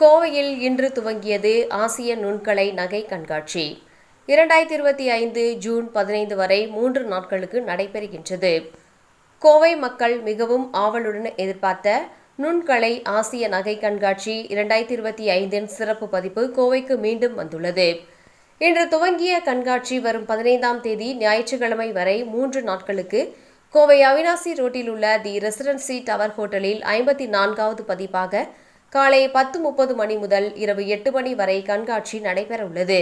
கோவையில் இன்று துவங்கியது ஆசிய நுண்கலை நகை கண்காட்சி. இரண்டாயிரத்தி இருபத்தி ஐந்து ஜூன் பதினைந்து வரை மூன்று நாட்களுக்கு நடைபெறுகின்றது. கோவை மக்கள் மிகவும் ஆவலுடன் எதிர்பார்த்த நுண்கலை ஆசிய நகை கண்காட்சி இரண்டாயிரத்தி இருபத்தி ஐந்தின் சிறப்பு பதிப்பு கோவைக்கு மீண்டும் வந்துள்ளது. இன்று துவங்கிய கண்காட்சி வரும் பதினைந்தாம் தேதி ஞாயிற்றுக்கிழமை வரை மூன்று நாட்களுக்கு கோவை அவினாசி ரோட்டில் உள்ள தி ரெசிடென்சி டவர் ஹோட்டலில் ஐம்பத்தி நான்காவது பதிப்பாக காலை பத்து முப்பது மணி முதல் இரவு எட்டு மணி வரை கண்காட்சி நடைபெறவுள்ளது.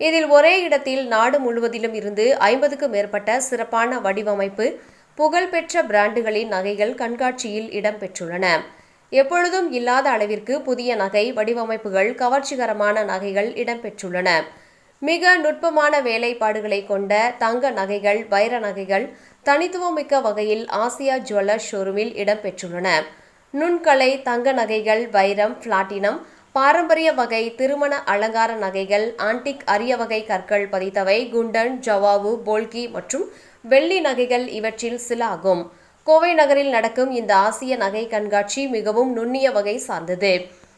இதில் ஒரே இடத்தில் நாடு முழுவதிலும் இருந்து ஐம்பதுக்கும் மேற்பட்ட சிறப்பான வடிவமைப்பு புகழ்பெற்ற பிராண்டுகளின் நகைகள் கண்காட்சியில் இடம்பெற்றுள்ளன. எப்பொழுதும் இல்லாத அளவிற்கு புதிய நகை வடிவமைப்புகள் கவர்ச்சிகரமான நகைகள் இடம்பெற்றுள்ளன. மிக நுட்பமான வேலைப்பாடுகளை கொண்ட தங்க நகைகள் வைர நகைகள் தனித்துவமிக்க வகையில் ஆசியா ஜுவல்லர்ஸ் ஷோரூமில் இடம்பெற்றுள்ளன. நுண்கலை தங்க நகைகள் வைரம் பிளாட்டினம் பாரம்பரிய வகை திருமண அலங்கார நகைகள் ஆன்டிக் அரிய வகை கற்கள் பதித்தவை குண்டன் ஜவாவு போல்கி மற்றும் வெள்ளி நகைகள் இவற்றில் சில ஆகும் கோவை நகரில் நடக்கும் இந்த ஆசிய நகை கண்காட்சி மிகவும் நுண்ணிய வகை சார்ந்தது.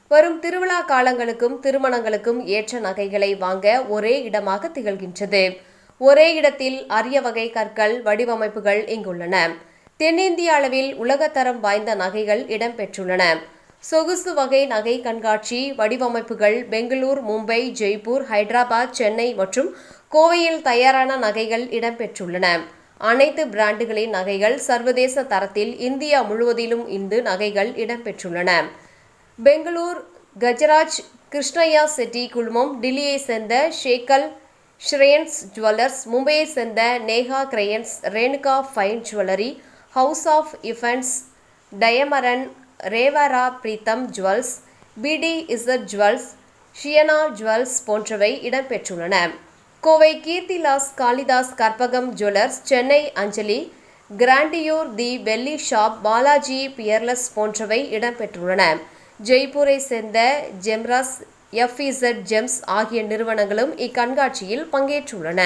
வரும் திருவிழா காலங்களுக்கும் திருமணங்களுக்கும் ஏற்ற நகைகளை வாங்க ஒரே இடமாக திகழ்கின்றது. ஒரே இடத்தில் அரிய வகை கற்கள் வடிவமைப்புகள் இங்குள்ளன. தென்னிந்திய அளவில் உலகத்தரம் வாய்ந்த நகைகள் இடம்பெற்றுள்ளன சொகுசு வகை நகை கண்காட்சி வடிவமைப்புகள் பெங்களூர் மும்பை ஜெய்ப்பூர் ஹைதராபாத் சென்னை மற்றும் கோவையில் தயாரான நகைகள் இடம்பெற்றுள்ளன அனைத்து பிராண்டுகளின் நகைகள் சர்வதேச தரத்தில் இந்தியா முழுவதிலும் இந்து நகைகள் இடம்பெற்றுள்ளன பெங்களூர் கஜராஜ் கிருஷ்ணய்யா செட்டி குழுமம் டில்லியை சேர்ந்த ஷேக்கல் ஷ்ரேயன்ஸ் ஜுவல்லர்ஸ் மும்பையை சேர்ந்த Neha கிரையன்ஸ் Renuka fine jewellery house of இஃபன்ஸ் டயமரன் ரேவரா Preetham jewels PD Z jewels Shiana jewels போன்றவை இடம்பெற்றுள்ளன. Kovai Keerthilals Kalidas Karpagam jewellers Chennai Anjali grandeur the Velli shop Balaji பியர்லஸ் போன்றவை இடம்பெற்றுள்ளன. ஜெய்ப்பூரை சேர்ந்த ஜெம்ராஸ் எஃப்இசட் ஜெம்ஸ் ஆகிய நிறுவனங்களும் இக்கண்காட்சியில் பங்கேற்றுள்ளன.